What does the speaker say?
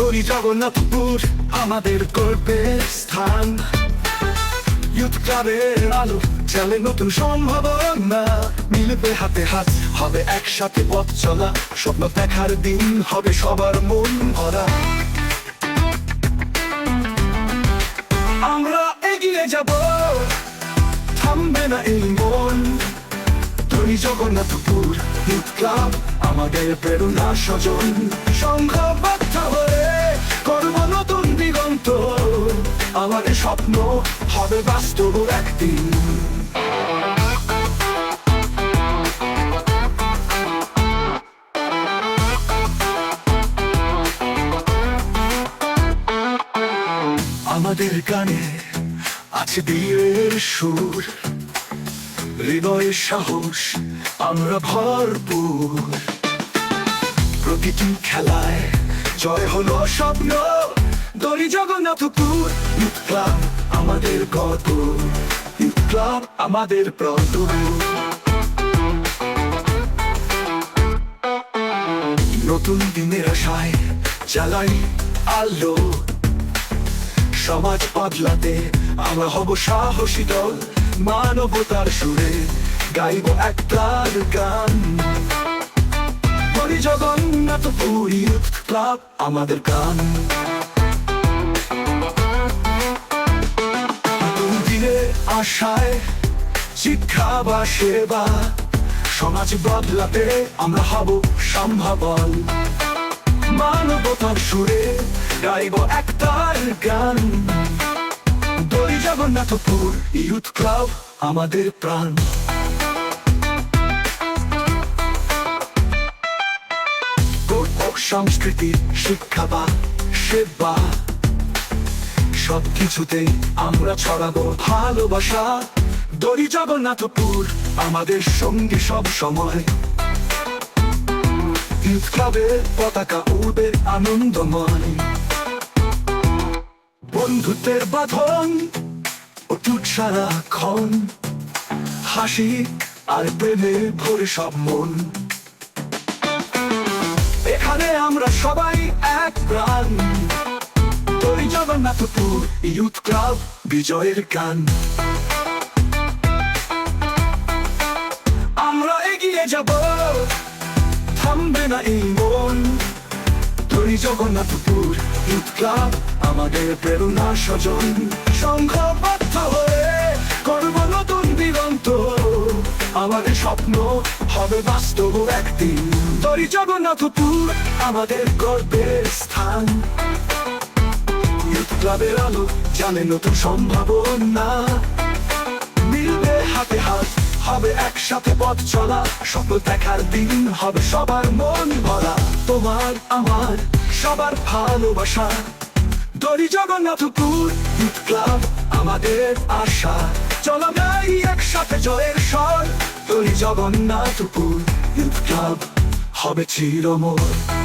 তৈরি জগন্নাথপুর আমাদের গর্বের স্থান। ইউথ ক্লাবের আলো চলে নতুন সম্ভাবনা। মিলবে হাতে হাত, হবে একসাথে পথ চলা। স্বপ্ন দেখার দিন হবে সবার মন ভরা। আমরা এগিয়ে যাব, থামবে না এই মন জগন্নাথপুর ইউথ ক্লাব আমাদের প্রেরণা স্বজন। সংঘবদ্ধ হয়ে করব নতুন দিগন্ত। আমাদের স্বপ্ন হবে বাস্তব একদিন। আমাদের গানে আছে বীরের সুর। হৃদয়ের সাহস, আমরা ভরপুর। প্রতিটি খেলায় জয় হলো স্বপ্ন দড়ি জগন্নাথপুর ইউথ ক্লাব আমাদের গর্ব ইউথ ক্লাব আমাদের প্রত নতুন দিনের আশায় জ্বালাই আলো। সমাজ বদলাতে আমরা হব সাহসী দল, মানবতার সুরে গাইব এক প্রাণ গান। বলি জগন্নাথ পুরী ক্লাব আমাদের গান আশায় শিক্ষা বা সেবা, সমাজ বদলাতে আমরা হব সম্ভাবন মানবতার সুরে গাইব একটার গান। দড়ি জগন্নাথপুর ইউথ ক্লাব, আমাদের প্রাণ। সংস্কৃতি শিক্ষা বা সেবা সব কিছুতে আমরা ছড়াবো ভালোবাসা। দড়ি জগন্নাথপুর, আমাদের সঙ্গে সব সময়। বন্ধুত্বের হাসি আর প্রেমে ভরে সব মন। এখানে আমরা সবাই এক প্রাণ। তৈরি জগন্নাথপুর ইউথ ক্লাব বিজয়ের গান। আমরা এগিয়ে যাব। থামবে না এই মন। তৈরি জগন্নাথপুর ইউথ ক্লাব আমাদের প্রেরণা স্বজন। সংঘবদ্ধ হয়ে করব নতুন দিগন্ত। আমাদের স্বপ্ন হবে বাস্তব একদিন। তৈরি জগন্নাথপুর আমাদের গর্বের স্থান। ক্লাবের আলো জানে নতুন সম্ভাবনা। একসাথে পথ চলা, স্বপ্ন দেখার দিন হবে সবার মন ভরা। তোমার আমার সবার ভালোবাসা। দরি জগন্নাথপুর ইট ক্লাব আমাদের আশা। চলো নাই একসাথে জয়ের স্বর। দরি জগন্নাথপুর ইট ক্লাব হবে চিরমোর।